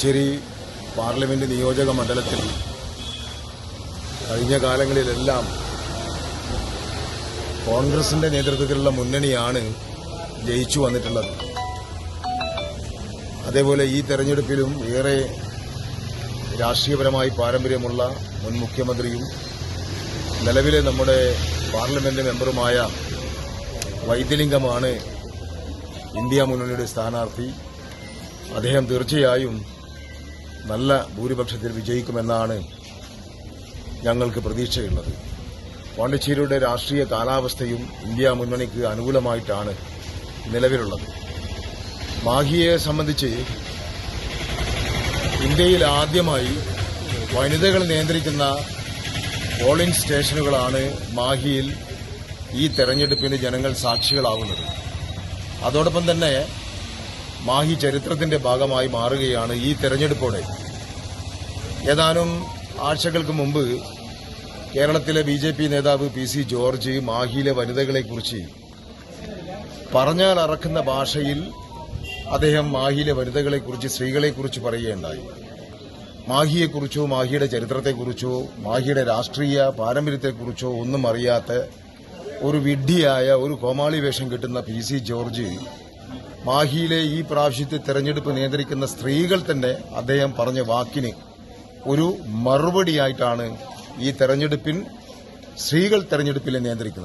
Pondicherry parliament നിയോജക മണ്ഡലത്തിൽ കഴിഞ്ഞ കാലങ്ങളിലെല്ലാം കോൺഗ്രസിന്റെ നേതൃത്വത്തിലുള്ള മുന്നണിയാണ് ജയിച്ചു വന്നിട്ടുള്ളത്. അതേപോലെ ഈ തെരഞ്ഞെടുപ്പിലും ഏറെ രാഷ്ട്രീയപരമായി പാരമ്പര്യമുള്ള മുൻ മുഖ്യമന്ത്രിയും നിലവിലെ നമ്മുടെ പാർലമെന്റ് മെമ്പറുമായ വൈദ്യലിംഗമാണ് ഇന്ത്യ മുന്നണിയുടെ സ്ഥാനാർത്ഥി. അദ്ദേഹം തീർച്ചയായും നല്ല ഭൂരിപക്ഷത്തിൽ വിജയിക്കുമെന്നാണ് ഞങ്ങൾക്ക് പ്രതീക്ഷയുള്ളത്. പോണ്ടിച്ചേരിയുടെ രാഷ്ട്രീയ കാലാവസ്ഥയും ഇന്ത്യ മുന്നണിക്ക് അനുകൂലമായിട്ടാണ് നിലവിലുള്ളത്. മാഹിയെ സംബന്ധിച്ച് ഇന്ത്യയിൽ ആദ്യമായി വനിതകൾ നിയന്ത്രിക്കുന്ന പോളിംഗ് സ്റ്റേഷനുകളാണ് മാഹിയിൽ ഈ തെരഞ്ഞെടുപ്പിന് ജനങ്ങൾ സാക്ഷികളാവുന്നത്. അതോടൊപ്പം തന്നെ മാഹി ചരിത്രത്തിന്റെ ഭാഗമായി മാറുകയാണ് ഈ തെരഞ്ഞെടുപ്പോടെ. ഏതാനും ആഴ്ചകൾക്ക് മുമ്പ് കേരളത്തിലെ ബി ജെ പി നേതാവ് പി സി ജോർജ് മാഹിയിലെ വനിതകളെക്കുറിച്ച് പറഞ്ഞാൽ അറക്കുന്ന ഭാഷയിൽ അദ്ദേഹം മാഹിയിലെ വനിതകളെക്കുറിച്ച് സ്ത്രീകളെക്കുറിച്ച് പറയുകയുണ്ടായി. മാഹിയെക്കുറിച്ചോ മാഹിയുടെ ചരിത്രത്തെക്കുറിച്ചോ മാഹിയുടെ രാഷ്ട്രീയ പാരമ്പര്യത്തെക്കുറിച്ചോ ഒന്നും അറിയാത്ത ഒരു വിഡ്ഢിയായ ഒരു കോമാളി വേഷം കിട്ടുന്ന പി സി ജോർജ് മാഹിയിലെ ഈ പ്രാവശ്യത്തെ തെരഞ്ഞെടുപ്പ് നിയന്ത്രിക്കുന്ന സ്ത്രീകൾ തന്നെ അദ്ദേഹം പറഞ്ഞ വാക്കിന് ഒരു മറുപടിയായിട്ടാണ് ഈ തെരഞ്ഞെടുപ്പിൽ സ്ത്രീകൾ തെരഞ്ഞെടുപ്പിലെ നിയന്ത്രിക്കുന്നത്.